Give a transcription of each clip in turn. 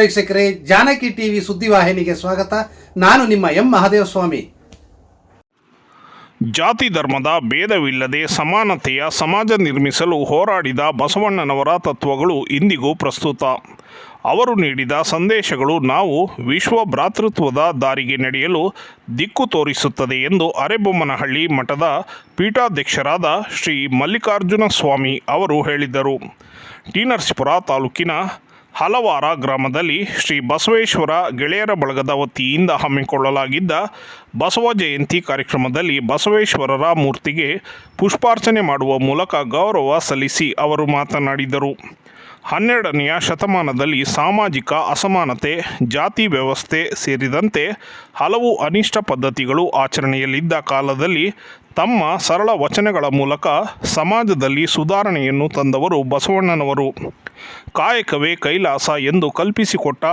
ವೀಕ್ಷಕರೇ, ಜಾನಕಿ ಟಿವಿ ಸುದ್ದಿವಾಹಿನಿಗೆ ಸ್ವಾಗತ. ನಾನು ನಿಮ್ಮ ಎಂ ಮಹಾದೇವಸ್ವಾಮಿ. ಜಾತಿ ಧರ್ಮದ ಭೇದವಿಲ್ಲದೆ ಸಮಾನತೆಯ ಸಮಾಜ ನಿರ್ಮಿಸಲು ಹೋರಾಡಿದ ಬಸವಣ್ಣನವರ ತತ್ವಗಳು ಇಂದಿಗೂ ಪ್ರಸ್ತುತ. ಅವರು ನೀಡಿದ ಸಂದೇಶಗಳು ನಾವು ವಿಶ್ವ ಭ್ರಾತೃತ್ವದ ದಾರಿಗೆ ನಡೆಯಲು ದಿಕ್ಕು ತೋರಿಸುತ್ತದೆ ಎಂದು ಅರೆಬೊಮ್ಮನಹಳ್ಳಿ ಮಠದ ಪೀಠಾಧ್ಯಕ್ಷರಾದ ಶ್ರೀ ಮಲ್ಲಿಕಾರ್ಜುನ ಸ್ವಾಮಿ ಅವರು ಹೇಳಿದರು. ಟಿ ನರಸೀಪುರ ತಾಲೂಕಿನ ಹಲವಾರ ಗ್ರಾಮದಲ್ಲಿ ಶ್ರೀ ಬಸವೇಶ್ವರ ಗೆಳೆಯರ ಬಳಗದ ವತಿಯಿಂದ ಹಮ್ಮಿಕೊಳ್ಳಲಾಗಿದ್ದ ಬಸವ ಜಯಂತಿ ಕಾರ್ಯಕ್ರಮದಲ್ಲಿ ಬಸವೇಶ್ವರರ ಮೂರ್ತಿಗೆ ಪುಷ್ಪಾರ್ಚನೆ ಮಾಡುವ ಮೂಲಕ ಗೌರವ ಸಲ್ಲಿಸಿ ಅವರು ಮಾತನಾಡಿದರು. ಹನ್ನೆರಡನೆಯ ಶತಮಾನದಲ್ಲಿ ಸಾಮಾಜಿಕ ಅಸಮಾನತೆ, ಜಾತಿ ವ್ಯವಸ್ಥೆ ಸೇರಿದಂತೆ ಹಲವು ಅನಿಷ್ಟ ಪದ್ಧತಿಗಳು ಆಚರಣೆಯಲ್ಲಿದ್ದ ಕಾಲದಲ್ಲಿ ತಮ್ಮ ಸರಳ ವಚನಗಳ ಮೂಲಕ ಸಮಾಜದಲ್ಲಿ ಸುಧಾರಣೆಯನ್ನು ತಂದವರು ಬಸವಣ್ಣನವರು. ಕಾಯಕವೇ ಕೈಲಾಸ ಎಂದು ಕಲ್ಪಿಸಿಕೊಟ್ಟ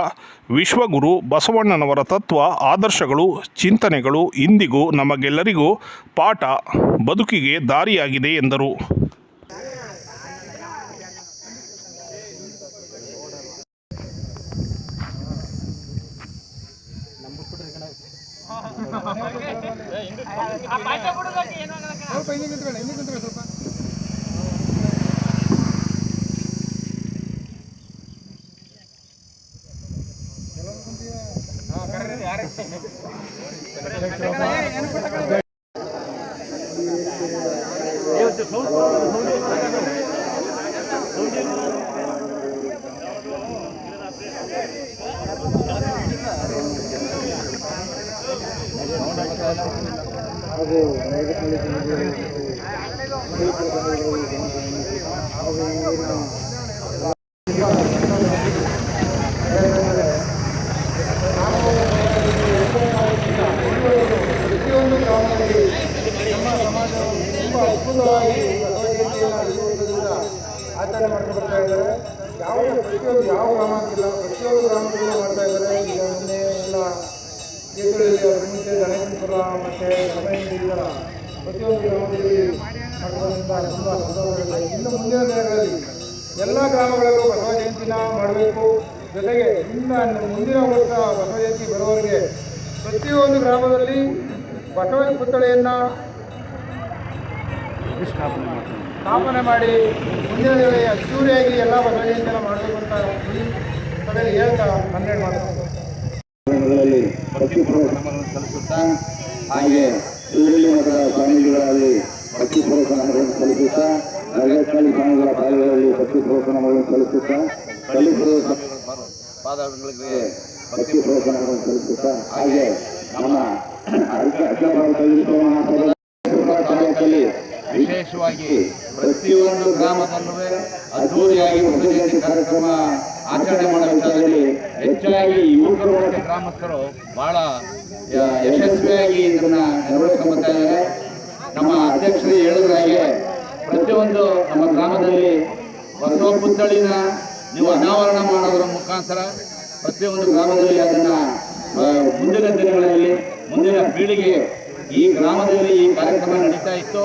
ವಿಶ್ವಗುರು ಬಸವಣ್ಣನವರ ತತ್ವ, ಆದರ್ಶಗಳು, ಚಿಂತನೆಗಳು ಇಂದಿಗೂ ನಮಗೆಲ್ಲರಿಗೂ ಪಾಠ ಬದುಕಿಗೆ ದಾರಿಯಾಗಿದೆ ಎಂದರು. ಸ್ವಲ್ಪ ಹಿಂದೆ ನಿಂತ್ಕೊಳ್ಳಿ ಹಿಂದೆ ನಿಂತ್ಕೊಳ್ಳಿ ಸ್ವಲ್ಪ ಪ್ರತಿಯೊಂದು ಗ್ರಾಮದಲ್ಲಿ ನಮ್ಮ ಸಮಾಜವನ್ನು ತುಂಬ ಅದ್ಭುತವಾಗಿ ಆಚರಣೆ ಮಾಡ್ಕೊಂಡು ಬರ್ತಾ ಇದ್ದಾರೆ ಯಾವುದೇ ಪ್ರತಿಯೊಂದು ಯಾವ ಗ್ರಾಮ ಅಂತಿಲ್ಲ ಪ್ರತಿಯೊಂದು ಗ್ರಾಮದಲ್ಲೂ ಮಾಡ್ತಾ ಇದ್ದಾರೆ. ಈಗ ಮೊನ್ನೆ ಎಲ್ಲ ಕೇಸರಿ ಮುಂದೆ ಗಣೇಶಪುರ ಮತ್ತು ಗಣೇಶಿಲ್ಲ ಪ್ರತಿಯೊಂದು ಗ್ರಾಮದಲ್ಲಿ ಮಾಡೋದ್ರಿಂದ ತುಂಬ ಸಂತೋಷವಿದೆ ಇನ್ನು ಮುಂದಿನ ದಿನಗಳಲ್ಲಿ ಎಲ್ಲ ಗ್ರಾಮಗಳಲ್ಲೂ ಬಸವ ಜಯಂತಿನ ಮಾಡಬೇಕು. ಜೊತೆಗೆ ಇನ್ನು ಮುಂದಿನ ವರ್ಷ ಬಸವ ಜಯಂತಿ ಬರುವವರೆಗೆ ಪ್ರತಿಯೊಂದು ಗ್ರಾಮದಲ್ಲಿ ಬಸವ ಪುತ್ಥಳಿಯನ್ನು ಸ್ಥಾಪನೆ ಮಾಡಿ ಮುಂದಿನ ಅಚ್ಚೂರಿಯಾಗಿ ಎಲ್ಲ ಬಸವ ಜಯಂತಿಯನ್ನು ಮಾಡಬೇಕು ಅಂತ ಸಭೆಯಲ್ಲಿ ಹೇಳ್ತಾ ಹನ್ನೆರಡು ಮಾಡ್ತಾರೆ ಗಳಲ್ಲಿ ಭಕ್ತಿಪೂರ್ವಕ ನಮನವನ್ನು ಸಲ್ಲಿಸುತ್ತಾ ಹಾಗೆ ಶಿವಳ್ಳಿ ಮಠದ ಸ್ವಾಮೀಜಿಗಳಲ್ಲಿ ಭಕ್ತಿಪೂರ್ವಕ ನಮನವನ್ನು ಸಲ್ಲಿಸುತ್ತಾ ನಗರಕಾಳಿ ಸ್ವಾಮಿಗಳ ಪಾದಗಳಲ್ಲಿ ಭಕ್ತಿಪೂರ್ವಕ ನಮನವನ್ನು ಸಲ್ಲಿಸುತ್ತಾ ಕಲಿಪುರ ಪಾದಗಳಿಗೆ ಭಕ್ತಿಪೂರ್ವಕ ನಮನವನ್ನು ಸಲ್ಲಿಸುತ್ತಾ ಹಾಗೆ ನಮ್ಮ ಅಖಿಲ ಭಾರತ ಹಿಂದೂ ಮಹಾಸಭಾ ವಿಶೇಷವಾಗಿ ಪ್ರತಿಯೊಂದು ಗ್ರಾಮದಲ್ಲೂ ಅದ್ದೂರಿಯಾಗಿ ಕಾರ್ಯಕ್ರಮ ಆಚರಣೆ ಮಾಡುವ ವಿಚಾರದಲ್ಲಿ ಹೆಚ್ಚಾಗಿ ಯುವಕರು ಗ್ರಾಮಸ್ಥರು ಬಹಳ ಯಶಸ್ವಿಯಾಗಿ ಇದನ್ನ ನಿರ್ವಹಿಸ್ಕೊಂಡ್ಬರ್ತಾ ಇದ್ದಾರೆ. ನಮ್ಮ ಅಧ್ಯಕ್ಷರು ಹೇಳಿದ್ರ ಹಾಗೆ ಪ್ರತಿಯೊಂದು ನಮ್ಮ ಗ್ರಾಮದಲ್ಲಿ ಬಸವ ಪುತ್ಥಳಿನ ನೀವು ಅನಾವರಣ ಮಾಡೋದ್ರ ಮುಖಾಂತರ ಪ್ರತಿಯೊಂದು ಗ್ರಾಮದಲ್ಲಿ ಅದನ್ನ ಮುಂದಿನ ದಿನಗಳಲ್ಲಿ, ಮುಂದಿನ ಪೀಳಿಗೆ ಈ ಗ್ರಾಮದಲ್ಲಿ ಈ ಕಾರ್ಯಕ್ರಮ ನಡೀತಾ ಇತ್ತು.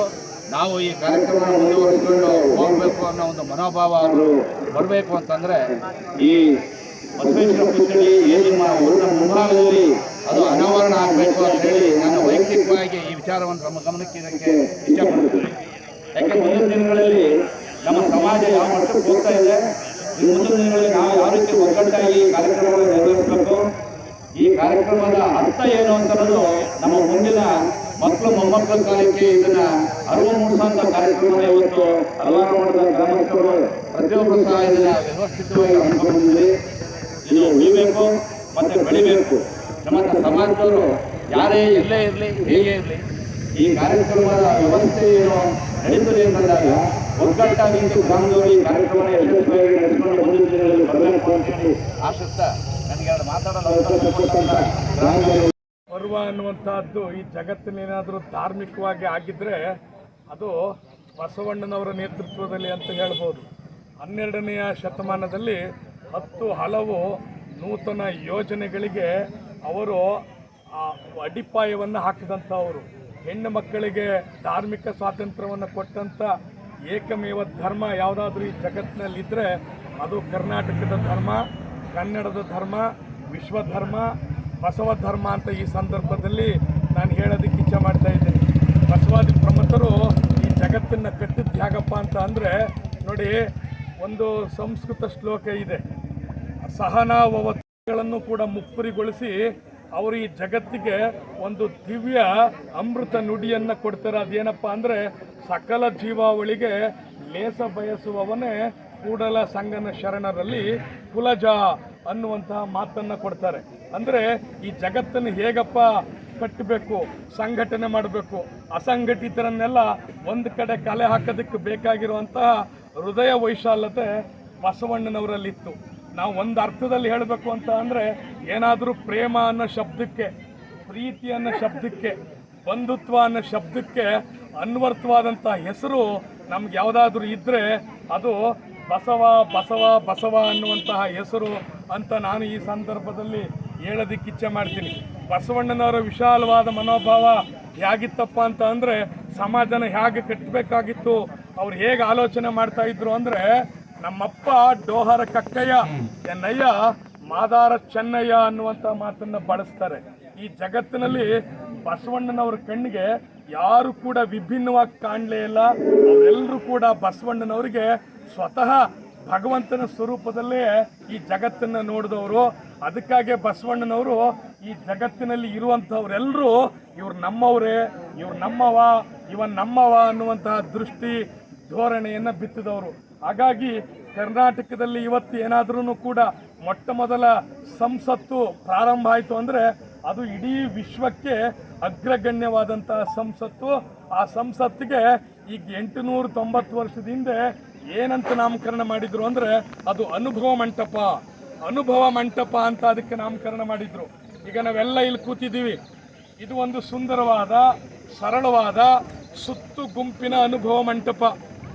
ನಾವು ಈ ಕಾರ್ಯಕ್ರಮ ಮುಂದುವರಿಸಿಕೊಂಡು ಹೋಗಬೇಕು ಅನ್ನೋ ಒಂದು ಮನೋಭಾವ ಅವರು ಬರಬೇಕು ಅಂತಂದ್ರೆ ಈ ಬಸವೇಶ್ವರ ಪುತ್ಥಳಿ ಏನು ನಿಮ್ಮ ಊರಿನ ಮುಂಭಾಗದಲ್ಲಿ ಅದು ಅನಾವರಣ ಆಗಬೇಕು ಅಂತ ಹೇಳಿ ನಾನು ವೈಯಕ್ತಿಕವಾಗಿ ಈ ವಿಚಾರವನ್ನು ನಮ್ಮ ಗಮನಕ್ಕೆ ಇದಕ್ಕೆ ಇಷ್ಟಪಡ್ತೀನಿ. ಯಾಕೆ ಮುಂದಿನ ದಿನಗಳಲ್ಲಿ ನಮ್ಮ ಸಮಾಜ ಯಾವ ಮಟ್ಟಕ್ಕೆ ಹೋಗ್ತಾ ಇದೆ ಈ ಮುಂದಿನ ದಿನಗಳಲ್ಲಿ ನಾವು ಯಾವ ರೀತಿ ಒಗ್ಗಟ್ಟಾಗಿ ಈ ಕಾರ್ಯಕ್ರಮವನ್ನು ನಿರ್ವಹಿಸಬೇಕು ಈ ಕಾರ್ಯಕ್ರಮದ ಅರ್ಥ ಏನು ಅಂತ ಅನ್ನೋದು ನಮ್ಮ ಮುಂದಿನ ಮಕ್ಕಳು ಮೊಮ್ಮಕ್ಕಳ ಕಾಲಕ್ಕೆ ಇದನ್ನ ಅರಿವು ಮೂಡಿಸುವಂತ ಕಾರ್ಯಕ್ರಮ ಇವತ್ತು ಹಲವಾರು ಮಾಡಿದ ಗ್ರಾಮಸ್ಥರು ಪ್ರತಿಯೊಬ್ಬರು ಸಹ ಇದನ್ನ ವ್ಯವಸ್ಥಿತವಾಗಿ ಹಮ್ಮಿಕೊಂಡಿದ್ದೀವಿ ಇದು ಉಳಿಬೇಕು ಮತ್ತೆ ಬೆಳಿಬೇಕು. ನಮ್ಮ ಸಮಾಜದವರು ಯಾರೇ ಇಲ್ಲೇ ಇರಲಿ ಹೇಗೆ ಇರಲಿ. ಈ ಕಾರ್ಯಕ್ರಮದ ವ್ಯವಸ್ಥೆ ಏನು ನಡೀತದೆ ಅಂತಂದಾಗ ಒಗ್ಗಟ್ಟಾಗಿ ನಿಂತು ಗ್ರಾಮದವರು ಈ ಕಾರ್ಯಕ್ರಮ ಯಶಸ್ವಿಯಾಗಿ ನಡೆಸಿಕೊಂಡು ಮುಂದಿನ ದಿನಗಳಲ್ಲಿ ಬರಬೇಕು ಅಂತ ಹೇಳಿ ಆಶಿಸ್ತಾ ನನಗೆ ಎರಡು ಮಾತಾಡಲು ಅವಕಾಶ ಕೊಟ್ಟಂತ ಗ್ರಾಮದಲ್ಲಿ ಪರ್ವ ಅನ್ನುವಂಥದ್ದು ಈ ಜಗತ್ತಿನೇನಾದರೂ ಧಾರ್ಮಿಕವಾಗಿ ಆಗಿದ್ದರೆ ಅದು ಬಸವಣ್ಣನವರ ನೇತೃತ್ವದಲ್ಲಿ ಅಂತ ಹೇಳ್ಬೋದು. ಹನ್ನೆರಡನೆಯ ಶತಮಾನದಲ್ಲಿ ಹತ್ತು ಹಲವು ನೂತನ ಯೋಜನೆಗಳಿಗೆ ಅವರು ಅಡಿಪಾಯವನ್ನು ಹಾಕಿದಂಥವರು ಹೆಣ್ಣು ಮಕ್ಕಳಿಗೆ ಧಾರ್ಮಿಕ ಸ್ವಾತಂತ್ರ್ಯವನ್ನು ಕೊಟ್ಟಂಥ ಏಕಮೇವ ಧರ್ಮ ಯಾವುದಾದ್ರೂ ಈ ಜಗತ್ತಿನಲ್ಲಿದ್ದರೆ ಅದು ಕರ್ನಾಟಕದ ಧರ್ಮ, ಕನ್ನಡದ ಧರ್ಮ ವಿಶ್ವಧರ್ಮ ಬಸವ ಧರ್ಮ ಅಂತ ಈ ಸಂದರ್ಭದಲ್ಲಿ ನಾನು ಹೇಳೋದಕ್ಕೆ ಇಚ್ಛೆ ಮಾಡ್ತಾ ಇದ್ದೀನಿ. ಬಸವಾದಿ ಪ್ರಮುಖರು ಈ ಜಗತ್ತನ್ನು ಕಟ್ಟಿದ್ದು ಹೇಗಪ್ಪ ಅಂತ ಅಂದರೆ ನೋಡಿ ಒಂದು ಸಂಸ್ಕೃತ ಶ್ಲೋಕ ಇದೆ. ಸಹನಾವಗಳನ್ನು ಕೂಡ ಮುಕ್ಕುರಿಗೊಳಿಸಿ ಅವರು ಈ ಜಗತ್ತಿಗೆ ಒಂದು ದಿವ್ಯ ಅಮೃತ ನುಡಿಯನ್ನು ಕೊಡ್ತಾರೆ. ಅದೇನಪ್ಪ ಅಂದರೆ ಸಕಲ ಜೀವಾವಳಿಗೆ ಲೇಸ ಬಯಸುವವನೇ ಕೂಡಲ ಸಂಗನ ಶರಣರಲ್ಲಿ ಕುಲಜ ಅನ್ನುವಂತಹ ಮಾತನ್ನು ಕೊಡ್ತಾರೆ. ಅಂದರೆ ಈ ಜಗತ್ತನ್ನು ಹೇಗಪ್ಪ ಕಟ್ಟಬೇಕು, ಸಂಘಟನೆ ಮಾಡಬೇಕು, ಅಸಂಘಟಿತರನ್ನೆಲ್ಲ ಒಂದು ಕಡೆ ಕಲೆ ಹಾಕೋದಕ್ಕೆ ಬೇಕಾಗಿರುವಂತಹ ಹೃದಯ ವೈಶಾಲ್ಯತೆ ಬಸವಣ್ಣನವರಲ್ಲಿತ್ತು. ನಾವು ಒಂದು ಅರ್ಥದಲ್ಲಿ ಹೇಳಬೇಕು ಅಂತ ಅಂದರೆ ಏನಾದರೂ ಪ್ರೇಮ ಅನ್ನೋ ಶಬ್ದಕ್ಕೆ, ಪ್ರೀತಿ ಅನ್ನೋ ಶಬ್ದಕ್ಕೆ, ಬಂಧುತ್ವ ಅನ್ನೋ ಶಬ್ದಕ್ಕೆ ಅನ್ವರ್ಥವಾದಂಥ ಹೆಸರು ನಮ್ಗೆ ಯಾವುದಾದ್ರೂ ಇದ್ದರೆ ಅದು ಬಸವ ಬಸವ ಬಸವ ಅನ್ನುವಂತಹ ಹೆಸರು ಅಂತ ನಾನು ಈ ಸಂದರ್ಭದಲ್ಲಿ ಹೇಳೋದಕ್ಕೆ ಇಚ್ಛೆ ಮಾಡ್ತೀನಿ. ಬಸವಣ್ಣನವರ ವಿಶಾಲವಾದ ಮನೋಭಾವ ಹೇಗಿತ್ತಪ್ಪ ಅಂತ ಅಂದರೆ ಸಮಾಜನ ಹೇಗೆ ಕಟ್ಟಬೇಕಾಗಿತ್ತು, ಅವ್ರು ಹೇಗೆ ಆಲೋಚನೆ ಮಾಡ್ತಾ ಇದ್ರು ಅಂದರೆ ನಮ್ಮಪ್ಪ ಡೋಹರ ಕಕ್ಕಯ್ಯ ಎನ್ನಯ್ಯ ಮಾದಾರ ಚೆನ್ನಯ್ಯ ಅನ್ನುವಂಥ ಮಾತನ್ನ ಬಳಸ್ತಾರೆ. ಈ ಜಗತ್ತಿನಲ್ಲಿ ಬಸವಣ್ಣನವರ ಕಣ್ಣಿಗೆ ಯಾರು ಕೂಡ ವಿಭಿನ್ನವಾಗಿ ಕಾಣಲೇ ಇಲ್ಲ. ಅವರೆಲ್ಲರೂ ಕೂಡ ಬಸವಣ್ಣನವರಿಗೆ ಸ್ವತಃ ಭಗವಂತನ ಸ್ವರೂಪದಲ್ಲೇ ಈ ಜಗತ್ತನ್ನು ನೋಡಿದವರು. ಅದಕ್ಕಾಗಿ ಬಸವಣ್ಣನವರು ಈ ಜಗತ್ತಿನಲ್ಲಿ ಇರುವಂಥವ್ರೆಲ್ಲರೂ ಇವ್ರು ನಮ್ಮವರೇ, ಇವ್ರು ನಮ್ಮವ ಇವನ್ ನಮ್ಮವ ಅನ್ನುವಂತಹ ದೃಷ್ಟಿ, ಧೋರಣೆಯನ್ನು ಬಿತ್ತಿದವರು. ಹಾಗಾಗಿ ಕರ್ನಾಟಕದಲ್ಲಿ ಇವತ್ತು ಏನಾದ್ರೂ ಕೂಡ ಮೊಟ್ಟ ಮೊದಲ ಸಂಸತ್ತು ಪ್ರಾರಂಭ ಆಯಿತು ಅಂದರೆ ಅದು ಇಡೀ ವಿಶ್ವಕ್ಕೆ ಅಗ್ರಗಣ್ಯವಾದಂತಹ ಸಂಸತ್ತು. ಆ ಸಂಸತ್ತಿಗೆ ಈಗ ಎಂಟುನೂರ ತೊಂಬತ್ತು ವರ್ಷದ ಹಿಂದೆ ಏನಂತ ನಾಮಕರಣ ಮಾಡಿದ್ರು ಅಂದರೆ ಅದು ಅನುಭವ ಮಂಟಪ. ಅನುಭವ ಮಂಟಪ ಅಂತ ಅದಕ್ಕೆ ನಾಮಕರಣ ಮಾಡಿದ್ರು. ಈಗ ನಾವೆಲ್ಲ ಇಲ್ಲಿ ಕೂತಿದ್ದೀವಿ. ಇದು ಒಂದು ಸುಂದರವಾದ, ಸರಳವಾದ, ಸುತ್ತು ಗುಂಪಿನ ಅನುಭವ ಮಂಟಪ.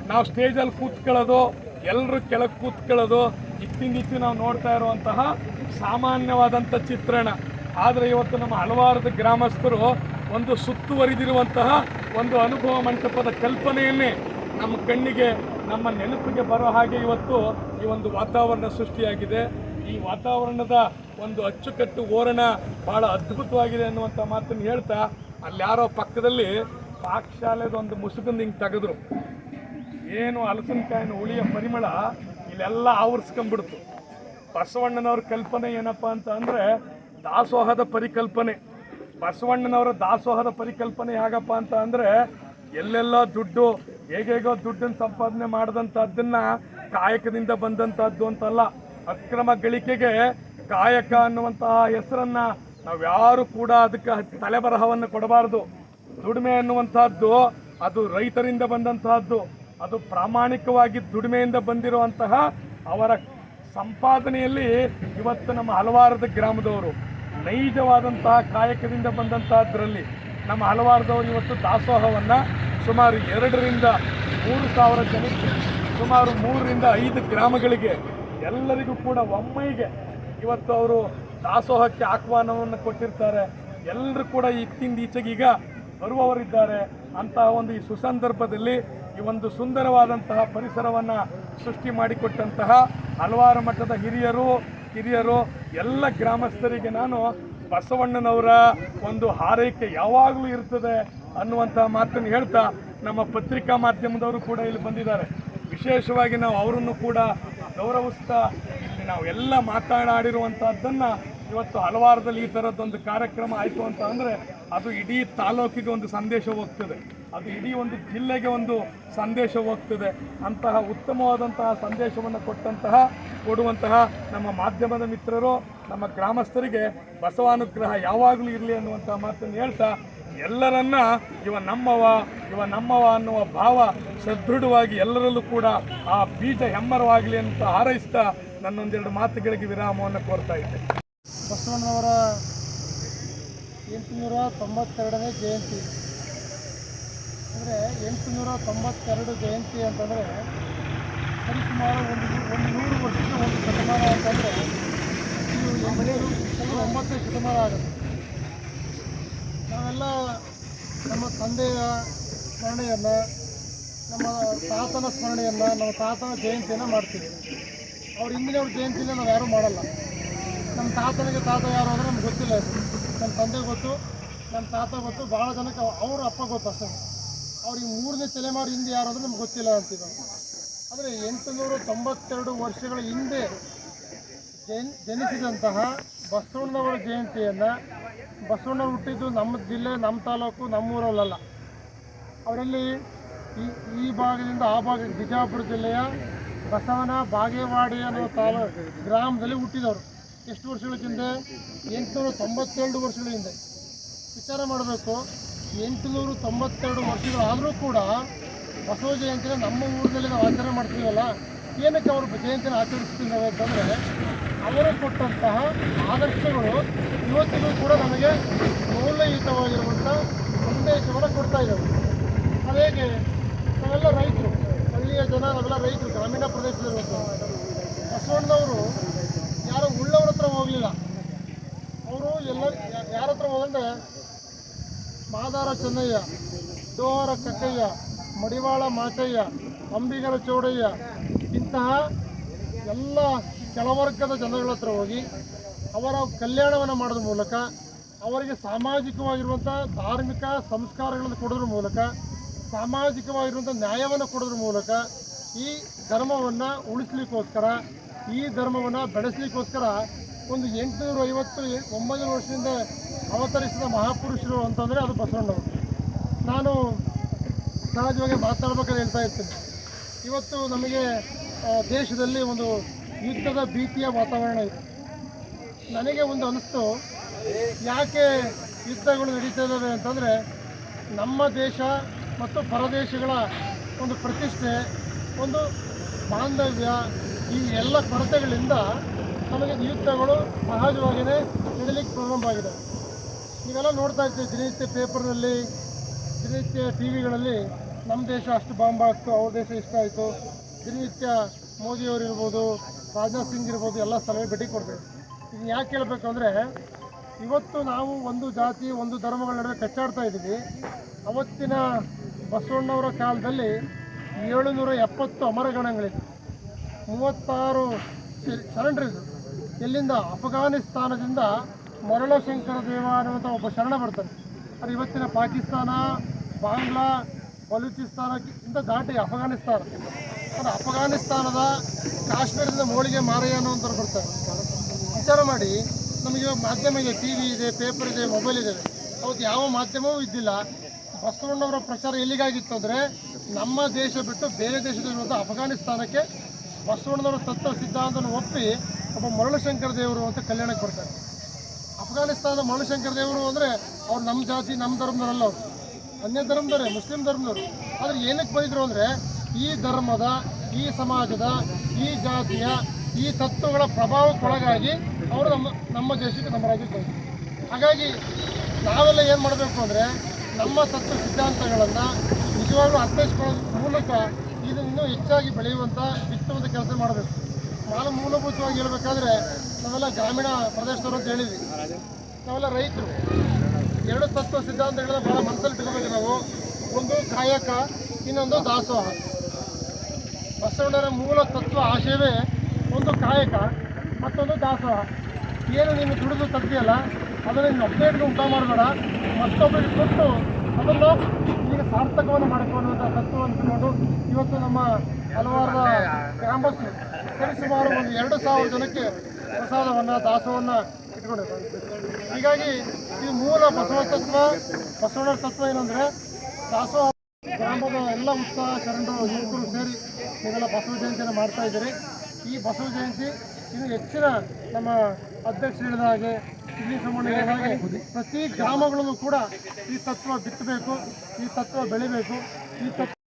ನಾವು ಸ್ಟೇಜಲ್ಲಿ ಕೂತ್ಕೊಳ್ಳೋದು ಎಲ್ಲರೂ ಕೆಳಗೆ ಕೂತ್ಕೊಳ್ಳೋದು ಇತ್ತಿಂದಿತ್ತು ನಾವು ನೋಡ್ತಾ ಇರುವಂತಹ ಸಾಮಾನ್ಯವಾದಂಥ ಚಿತ್ರಣ. ಆದರೆ ಇವತ್ತು ನಮ್ಮ ಹಲವಾರು ಗ್ರಾಮಸ್ಥರು ಒಂದು ಸುತ್ತುವರಿದಿರುವಂತಹ ಒಂದು ಅನುಭವ ಮಂಟಪದ ಕಲ್ಪನೆಯನ್ನೇ ನಮ್ಮ ಕಣ್ಣಿಗೆ, ನಮ್ಮ ನೆನಪಿಗೆ ಬರೋ ಹಾಗೆ ಇವತ್ತು ಈ ಒಂದು ವಾತಾವರಣ ಸೃಷ್ಟಿಯಾಗಿದೆ. ಈ ವಾತಾವರಣದ ಒಂದು ಅಚ್ಚುಕಟ್ಟು ಓರಣ ಬಹಳ ಅದ್ಭುತವಾಗಿದೆ ಅನ್ನುವಂಥ ಮಾತನ್ನು ಹೇಳ್ತಾ, ಅಲ್ಲಿ ಯಾರೋ ಪಕ್ಕದಲ್ಲಿ ಪಾಕಶಾಲೆದ ಒಂದು ಮುಸುಕಂದು ಹಿಂಗೆ ತೆಗೆದ್ರು. ಏನು ಹಲಸಿನಕಾಯಿನ ಹುಳಿಯ ಪರಿಮಳ ಇಲ್ಲೆಲ್ಲ ಆವರಿಸ್ಕೊಂಡ್ಬಿಡ್ತು. ಬಸವಣ್ಣನವ್ರ ಕಲ್ಪನೆ ಏನಪ್ಪ ಅಂತ ಅಂದರೆ ದಾಸೋಹದ ಪರಿಕಲ್ಪನೆ. ಬಸವಣ್ಣನವರ ದಾಸೋಹದ ಪರಿಕಲ್ಪನೆ ಹೇಗಪ್ಪ ಅಂತ ಅಂದರೆ ಎಲ್ಲೆಲ್ಲ ದುಡ್ಡು, ಹೇಗೇಗೋ ದುಡ್ಡನ್ನು ಸಂಪಾದನೆ ಮಾಡಿದಂಥದ್ದನ್ನು ಕಾಯಕದಿಂದ ಬಂದಂಥದ್ದು ಅಂತಲ್ಲ. ಅಕ್ರಮ ಗಳಿಕೆಗೆ ಕಾಯಕ ಅನ್ನುವಂತಹ ಹೆಸರನ್ನ ನಾವ್ಯಾರು ಕೂಡ ಅದಕ್ಕೆ ತಲೆಬರಹವನ್ನು ಕೊಡಬಾರ್ದು. ದುಡಿಮೆ ಅನ್ನುವಂಥದ್ದು ಅದು ರೈತರಿಂದ ಬಂದಂತಹದ್ದು. ಅದು ಪ್ರಾಮಾಣಿಕವಾಗಿ ದುಡಿಮೆಯಿಂದ ಬಂದಿರುವಂತಹ ಅವರ ಸಂಪಾದನೆಯಲ್ಲಿ ಇವತ್ತು ನಮ್ಮ ಹಲವಾರದ ಗ್ರಾಮದವರು ನೈಜವಾದಂತಹ ಕಾಯಕದಿಂದ ಬಂದಂತಹದ್ರಲ್ಲಿ ನಮ್ಮ ಹಲವಾರದವರು ಇವತ್ತು ದಾಸೋಹವನ್ನು ಸುಮಾರು ಎರಡರಿಂದ ಮೂರು ಸಾವಿರ ಜನಕ್ಕೆ ಸುಮಾರು ಮೂರರಿಂದ ಐದು ಗ್ರಾಮಗಳಿಗೆ ಎಲ್ಲರಿಗೂ ಕೂಡ ಒಮ್ಮೈಗೆ ಇವತ್ತು ಅವರು ದಾಸೋಹಕ್ಕೆ ಆಹ್ವಾನವನ್ನು ಕೊಟ್ಟಿರ್ತಾರೆ. ಎಲ್ಲರೂ ಕೂಡ ಇತ್ತಿಂದೀಚೆಗೆ ಈಗ ಬರುವವರಿದ್ದಾರೆ. ಅಂತಹ ಒಂದು ಈ ಸುಸಂದರ್ಭದಲ್ಲಿ ಈ ಒಂದು ಸುಂದರವಾದಂತಹ ಪರಿಸರವನ್ನು ಸೃಷ್ಟಿ ಮಾಡಿಕೊಟ್ಟಂತಹ ಹಲವಾರು ಮಟ್ಟದ ಹಿರಿಯರು, ಕಿರಿಯರು, ಎಲ್ಲ ಗ್ರಾಮಸ್ಥರಿಗೆ ನಾನು ಬಸವಣ್ಣನವರ ಒಂದು ಹಾರೈಕೆ ಯಾವಾಗಲೂ ಇರ್ತದೆ ಅನ್ನುವಂತಹ ಮಾತನ್ನು ಹೇಳ್ತಾ ನಮ್ಮ ಪತ್ರಿಕಾ ಮಾಧ್ಯಮದವರು ಕೂಡ ಇಲ್ಲಿ ಬಂದಿದ್ದಾರೆ. ವಿಶೇಷವಾಗಿ ನಾವು ಅವರನ್ನು ಕೂಡ ಗೌರವಿಸ್ತಾ ಇಲ್ಲಿ ನಾವು ಎಲ್ಲ ಮಾತನಾಡಿರುವಂಥದ್ದನ್ನು ಇವತ್ತು ಹಲವಾರದಲ್ಲಿ ಈ ಥರದ್ದೊಂದು ಕಾರ್ಯಕ್ರಮ ಆಯಿತು ಅಂತ ಅಂದರೆ ಅದು ಇಡೀ ತಾಲೂಕಿಗೆ ಒಂದು ಸಂದೇಶ ಹೋಗ್ತದೆ. ಅದು ಇಡೀ ಒಂದು ಜಿಲ್ಲೆಗೆ ಒಂದು ಸಂದೇಶ ಹೋಗ್ತದೆ. ಅಂತಹ ಉತ್ತಮವಾದಂತಹ ಸಂದೇಶವನ್ನು ಕೊಟ್ಟಂತಹ, ಕೊಡುವಂತಹ ನಮ್ಮ ಮಾಧ್ಯಮದ ಮಿತ್ರರು, ನಮ್ಮ ಗ್ರಾಮಸ್ಥರಿಗೆ ಬಸವಾನುಗ್ರಹ ಯಾವಾಗಲೂ ಇರಲಿ ಅನ್ನುವಂಥ ಮಾತನ್ನು ಹೇಳ್ತಾ, ಎಲ್ಲರನ್ನ ಇವ ನಮ್ಮವ ಇವ ನಮ್ಮವ ಅನ್ನುವ ಭಾವ ಸದೃಢವಾಗಿ ಎಲ್ಲರಲ್ಲೂ ಕೂಡ ಆ ಬೀಜ ಹೆಮ್ಮರವಾಗಲಿ ಅಂತ ಹಾರೈಸ್ತಾ ನನ್ನೊಂದೆರಡು ಮಾತುಗಳಿಗೆ ವಿರಾಮವನ್ನು ಕೋರ್ತಾ ಇದ್ದೆ. ಬಸವಣ್ಣನವರ ಎಂಟುನೂರ ತೊಂಬತ್ತೆರಡನೇ ಜಯಂತಿ. ಅಂದರೆ ಎಂಟುನೂರ ತೊಂಬತ್ತೆರಡು ಜಯಂತಿ ಅಂತಂದರೆ ಸರಿಸುಮಾರು ಒಂದು ಒಂದು ನೂರು ವರ್ಷದ ಒಂದು ಶತಮಾನ ಅಂತಂದರೆ ಇದು ಅಂದರೆ ಒಂಬತ್ತನೇ ಶತಮಾನ ಆಗುತ್ತೆ. ನಾವೆಲ್ಲ ನಮ್ಮ ತಂದೆಯ ಸ್ಮರಣೆಯನ್ನು, ನಮ್ಮ ತಾತನ ಸ್ಮರಣೆಯನ್ನು, ನಮ್ಮ ತಾತನ ಜಯಂತಿಯನ್ನು ಮಾಡ್ತೀವಿ. ಅವ್ರ ಹಿಂದಿನವ್ರ ಜಯಂತಿನ ನಾವು ಯಾರೂ ಮಾಡಲ್ಲ. ನಮ್ಮ ತಾತನಿಗೆ ತಾತ ಯಾರು ಅಂದರೆ ನಮ್ಗೆ ಗೊತ್ತಿಲ್ಲ ನಮ್ಮ ತಂದೆ ಗೊತ್ತು ನಮ್ಮ ತಾತ ಗೊತ್ತು ಭಾಳ ಜನಕ್ಕೆ ಅವ್ರ ಅಪ್ಪ ಗೊತ್ತು ಅಷ್ಟೇ. ಅವ್ರಿಗೆ ಮೂರನೇ ತಲೆಮಾರು ಹಿಂದೆ ಯಾರು ಅಂದರೆ ನಮ್ಗೆ ಗೊತ್ತಿಲ್ಲ ನಾವು ಆದರೆ ಎಂಟುನೂರ ತೊಂಬತ್ತೆರಡು ವರ್ಷಗಳ ಹಿಂದೆ ಜನ್ ಜನಿಸಿದಂತಹ ಬಸವಣ್ಣನವರ ಜಯಂತಿಯನ್ನು ಬಸವಣ್ಣ ಹುಟ್ಟಿದ್ದು ನಮ್ಮ ಜಿಲ್ಲೆ, ನಮ್ಮ ತಾಲೂಕು ನಮ್ಮೂರಲ್ಲ ಅವರಲ್ಲಿ ಈ ಈ ಭಾಗದಿಂದ ಆ ಭಾಗ ಬಿಜಾಪುರ ಜಿಲ್ಲೆಯ ಬಸವನ ಬಾಗೇವಾಡಿ ಅನ್ನೋ ತಾಲೂಕು ಗ್ರಾಮದಲ್ಲಿ ಹುಟ್ಟಿದವರು. ಎಷ್ಟು ವರ್ಷಗಳ ಹಿಂದೆ? ಎಂಟುನೂರ ತೊಂಬತ್ತೆರಡು ವರ್ಷಗಳ ಹಿಂದೆ. ವಿಚಾರ ಮಾಡಬೇಕು. ಎಂಟುನೂರ ತೊಂಬತ್ತೆರಡು ವರ್ಷಗಳಾದರೂ ಕೂಡ ಬಸವ ಜಯಂತಿನ ನಮ್ಮ ಊರಿನಲ್ಲಿ ನಾವು ಆಚರಣೆ ಮಾಡ್ತೀವಲ್ಲ, ಏನಕ್ಕೆ ಅವರು ಜಯಂತಿನ ಆಚರಿಸ್ತಿದ್ದಾವೆ ಅಂತಂದರೆ ಅವರು ಕೊಟ್ಟಂತಹ ಆದರ್ಶಗಳು ಇವತ್ತಿಗೂ ಕೂಡ ನಮಗೆ ಮೌಲ್ಯಯುತವಾಗಿರುವಂಥ ಸಂದೇಶವನ್ನು ಕೊಡ್ತಾ ಇದ್ದಾವೆ ಅದೇಗೆ ನಾವೆಲ್ಲ ರೈತರು, ಹಳ್ಳಿಯ ಜನ, ನಾವೆಲ್ಲ ರೈತರು, ಗ್ರಾಮೀಣ ಪ್ರದೇಶದಲ್ಲಿರುವಂಥ ಬಸವಣ್ಣನವರು ಯಾರೋ ಉಳ್ಳವ್ರ ಹತ್ರ ಹೋಗಲಿಲ್ಲ. ಅವರು ಎಲ್ಲ ಯಾರ ಹತ್ರ ಹೋದಂದ್ರೆ ಮಾದಾರ ಚೆನ್ನಯ್ಯ ದೋಹರ ಕಕ್ಕಯ್ಯ, ಮಡಿವಾಳ ಮಾಚಯ್ಯ, ಅಂಬಿಗರ ಚೌಡಯ್ಯ, ಇಂತಹ ಎಲ್ಲ ಕೆಳವರ್ಗದ ಜನಗಳ ಹತ್ರ ಹೋಗಿ ಅವರ ಕಲ್ಯಾಣವನ್ನು ಮಾಡೋದ್ರ ಮೂಲಕ, ಅವರಿಗೆ ಸಾಮಾಜಿಕವಾಗಿರುವಂಥ ಧಾರ್ಮಿಕ ಸಂಸ್ಕಾರಗಳನ್ನು ಕೊಡೋದ್ರ ಮೂಲಕ ಸಾಮಾಜಿಕವಾಗಿರುವಂಥ ನ್ಯಾಯವನ್ನು ಕೊಡೋದ್ರ ಮೂಲಕ ಈ ಧರ್ಮವನ್ನು ಉಳಿಸ್ಲಿಕ್ಕೋಸ್ಕರ, ಈ ಧರ್ಮವನ್ನು ಬೆಳೆಸಲಿಕ್ಕೋಸ್ಕರ ಒಂದು ಎಂಟುನೂರ ಐವತ್ತು ಒಂಬೈನೂರು ವರ್ಷದಿಂದ ಅವತರಿಸಿದ ಮಹಾಪುರುಷರು ಅಂತಂದರೆ ಅದು ಬಸವಣ್ಣವರು. ನಾನು ಸಹಜವಾಗಿ ಮಾತಾಡ್ಬೇಕಾದ್ರೆ ಹೇಳ್ತಾ ಇರ್ತೀನಿ. ಇವತ್ತು ನಮಗೆ ದೇಶದಲ್ಲಿ ಒಂದು ಯುದ್ಧದ ಭೀತಿಯ ವಾತಾವರಣ ಇದೆ. ನನಗೆ ಒಂದು ಅನಿಸ್ತು, ಯಾಕೆ ಯುದ್ಧಗಳು ನಡೀತಾ ಇದ್ದಾವೆ ಅಂತಂದರೆ ನಮ್ಮ ದೇಶ ಮತ್ತು ಪರದೇಶಗಳ ಒಂದು ಪ್ರತಿಷ್ಠೆ, ಒಂದು ಬಾಂಧವ್ಯ, ಈ ಎಲ್ಲ ಕೊರತೆಗಳಿಂದ ನಮಗೆ ನಿಯುಕ್ತಗಳು ಸಹಜವಾಗಿಯೇ ನಡೀಲಿಕ್ಕೆ ಪ್ರಾರಂಭ ಆಗಿದೆ ನೀವೆಲ್ಲ ನೋಡ್ತಾ ಇರ್ತೀವಿ ದಿನನಿತ್ಯ ಪೇಪರ್ನಲ್ಲಿ, ದಿನನಿತ್ಯ ಟಿ ವಿಗಳಲ್ಲಿ ನಮ್ಮ ದೇಶ ಅಷ್ಟು ಬಾಂಬ್ ಆಗ್ತು ಅವ್ರ ದೇಶ ಇಷ್ಟ ಆಯಿತು. ದಿನನಿತ್ಯ ಮೋದಿಯವರು ಇರ್ಬೋದು, ರಾಜನಾಥ್ ಸಿಂಗ್ ಇರ್ಬೋದು, ಎಲ್ಲ ಸಲಹೆ ಭೇಟಿ ಕೊಡ್ತೀವಿ ಇದನ್ನು ಯಾಕೆ ಹೇಳಬೇಕು ಅಂದರೆ, ಇವತ್ತು ನಾವು ಒಂದು ಜಾತಿ, ಒಂದು ಧರ್ಮಗಳ ನಡುವೆ ಕಚ್ಚಾಡ್ತಾ ಇದ್ದೀವಿ. ಅವತ್ತಿನ ಬಸವಣ್ಣವರ ಕಾಲದಲ್ಲಿ ಏಳುನೂರ ಎಪ್ಪತ್ತು ಅಮರಗಣಗಳಿದೆ ಮೂವತ್ತಾರು ಶರಣರು ಎಲ್ಲಿಂದ ಅಫ್ಘಾನಿಸ್ತಾನದಿಂದ ಮರಳಶಂಕರ ದೇವ ಅನ್ನುವಂಥ ಒಬ್ಬ ಶರಣ ಬರ್ತಾನೆ. ಅದು ಇವತ್ತಿನ ಪಾಕಿಸ್ತಾನ, ಬಾಂಗ್ಲಾ ಬಲೂಚಿಸ್ತಾನಕ್ಕಿಂತ ದಾಟಿ ಅಫಘಾನಿಸ್ತಾನ. ಅದು ಅಫಘಾನಿಸ್ತಾನದ ಕಾಶ್ಮೀರದಿಂದ ಮೋಳಿಗೆ ಮಾರಯ್ಯ ಅನ್ನುವಂಥವ್ರು ಬರ್ತಾರೆ. ವಿಚಾರ ಮಾಡಿ, ನಮಗೆ ಮಾಧ್ಯಮ ಇದೆ, ಟಿ ವಿ ಇದೆ, ಪೇಪರ್ ಇದೆ, ಮೊಬೈಲ್ ಇದೆ. ಅವತ್ತು ಯಾವ ಮಾಧ್ಯಮವೂ ಇದ್ದಿಲ್ಲ. ಬಸವಣ್ಣವರ ಪ್ರಚಾರ ಎಲ್ಲಿಗಾಗಿತ್ತು ಅಂದರೆ, ನಮ್ಮ ದೇಶ ಬಿಟ್ಟು ಬೇರೆ ದೇಶದಲ್ಲಿರುವಂಥ ಅಫಘಾನಿಸ್ತಾನಕ್ಕೆ ಬಸವಣ್ಣನವರ ತತ್ವ ಸಿದ್ಧಾಂತವನ್ನು ಒಪ್ಪಿ ಒಬ್ಬ ಮರಳಶಂಕರ ದೇವರು ಅಂತ ಕಲ್ಯಾಣಕ್ಕೆ ಬರ್ತಾರೆ. ಅಫ್ಘಾನಿಸ್ತಾನದ ಮರಳಶಂಕರ ದೇವರು ಅಂದರೆ ಅವ್ರು ನಮ್ಮ ಜಾತಿ, ನಮ್ಮ ಧರ್ಮದವರಲ್ಲ ಅವರು. ಅನ್ಯ ಧರ್ಮದವರೇ, ಮುಸ್ಲಿಂ ಧರ್ಮದವರು. ಆದರೆ ಏನಕ್ಕೆ ಬೈದರು ಅಂದರೆ ಈ ಧರ್ಮದ, ಈ ಸಮಾಜದ, ಈ ಜಾತಿಯ, ಈ ತತ್ವಗಳ ಪ್ರಭಾವಕ್ಕೊಳಗಾಗಿ ಅವರು ನಮ್ಮ ನಮ್ಮ ದೇಶಕ್ಕೆ ನಮ್ಮ ರಾಜ್ಯಕ್ಕೆ ಹಾಗಾಗಿ ನಾವೆಲ್ಲ ಏನು ಮಾಡಬೇಕು ಅಂದರೆ ನಮ್ಮ ತತ್ವ ಸಿದ್ಧಾಂತಗಳನ್ನು ನಿಜವಾಗ್ಲೂ ಅರ್ಥೈಸ್ಕೊಳ್ಳೋದ್ರ ಮೂಲಕ ಇದನ್ನು ಹೆಚ್ಚಾಗಿ ಬೆಳೆಯುವಂಥ ಬಿತ್ತುವಂಥ ಕೆಲಸ ಮಾಡಬೇಕು. ಮಾಲ ಮೂಲಭೂತವಾಗಿ ಹೇಳ್ಬೇಕಾದ್ರೆ ನಾವೆಲ್ಲ ಗ್ರಾಮೀಣ ಪ್ರದೇಶದವರು ಅಂತ ಹೇಳಿದ್ವಿ. ನಾವೆಲ್ಲ ರೈತರು. ಎರಡು ತತ್ವ ಸಿದ್ಧಾಂತಗಳನ್ನ ಭಾಳ ಮನಸ್ಸಲ್ಲಿ ಇಟ್ಕೋಬೇಕು ನಾವು. ಒಂದು ಕಾಯಕ, ಇನ್ನೊಂದು ದಾಸೋಹ. ಬಸವಣ್ಣರ ಮೂಲ ತತ್ವ ಆಶಯವೇ ಒಂದು ಕಾಯಕ, ಮತ್ತೊಂದು ದಾಸೋಹ. ಏನು ನೀನು ದುಡಿದು ತಗ್ದಿಯಲ್ಲ ಅದನ್ನು ನೀನು ಅಪ್ಡೇಟ್ಗೆ ಊಟ ಮಾಡಬೇಡ. ಮತ್ತೊಬ್ಬರಿಗೆ ಕೊಟ್ಟು ಅದನ್ನು ಈಗ ಸಾರ್ಥಕವನ್ನು ಮಾಡಿಕೊಳ್ಳುವಂಥ ತತ್ವವನ್ನು ಇವತ್ತು ನಮ್ಮ ಹಲವಾರು ಗ್ರಾಮಸ್ಥರು ಸರಿಸುಮಾರು ಒಂದು ಎರಡು ಸಾವಿರ ಜನಕ್ಕೆ ಪ್ರಸಾದವನ್ನು, ದಾಸವನ್ನು ಇಟ್ಕೊಂಡಿದ್ದಾರೆ. ಹೀಗಾಗಿ ಈ ಮೂಲ ಬಸವ ತತ್ವ ಬಸವಣ್ಣ ತತ್ವ ಏನಂದರೆ ದಾಸೋಹ ಗ್ರಾಮದ ಎಲ್ಲ ಉತ್ಸಾಹ, ಚರಂಡು, ಯುವಕರು ಸೇರಿ ನೀವೆಲ್ಲ ಬಸವ ಜಯಂತಿಯನ್ನು ಮಾಡ್ತಾ ಇದ್ದೀರಿ. ಈ ಬಸವ ಜಯಂತಿ ಇನ್ನು ಹೆಚ್ಚಿನ ನಮ್ಮ ಅಧ್ಯಕ್ಷ ಹೇಳಿದ ಹಾಗೆ ಇಲ್ಲಿ ಸಂಬಂಧ ಪ್ರತಿ ಗ್ರಾಮಗಳಲ್ಲೂ ಕೂಡ ಈ ತತ್ವ ಬಿತ್ತಬೇಕು, ಈ ತತ್ವ ಬೆಳಿಬೇಕು, ಈ ತತ್ವ